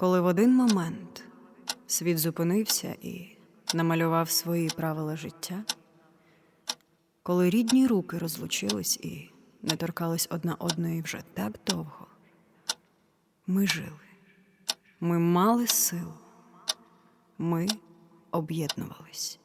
Коли в один момент світ зупинився і намалював свої правила життя, коли рідні руки розлучились і не торкались одна одної вже так довго, ми жили, ми мали силу, ми об'єднувались.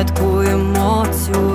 Святкуємо цю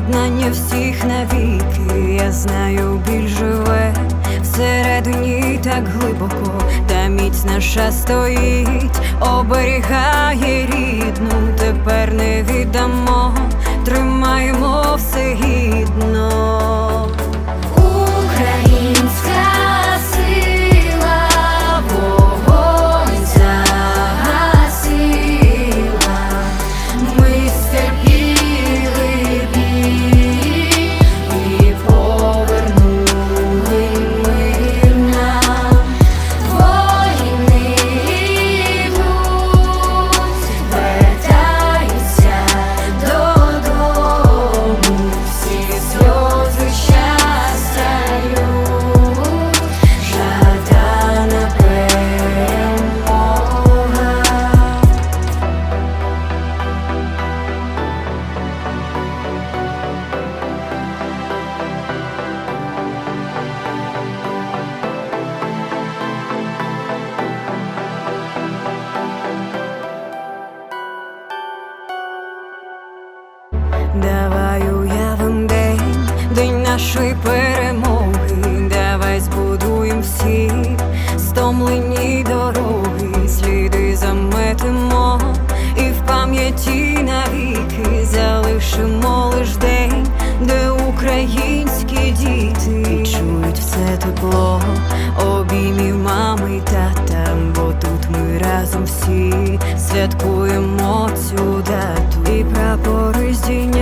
єднання всіх навіки. Я знаю, біль живе всередині так глибоко, та міць наша стоїть, оберігає рідну, тепер не віддамо, тримаємо все нашої перемоги, давай збудуємо всі стомлені дороги, сліди заметимо і в пам'яті навіки. Залишимо лиш день, де українські діти чують все тепло, обіймів мами й тата, бо тут ми разом всі святкуємо цю дату. І прапори здійняємо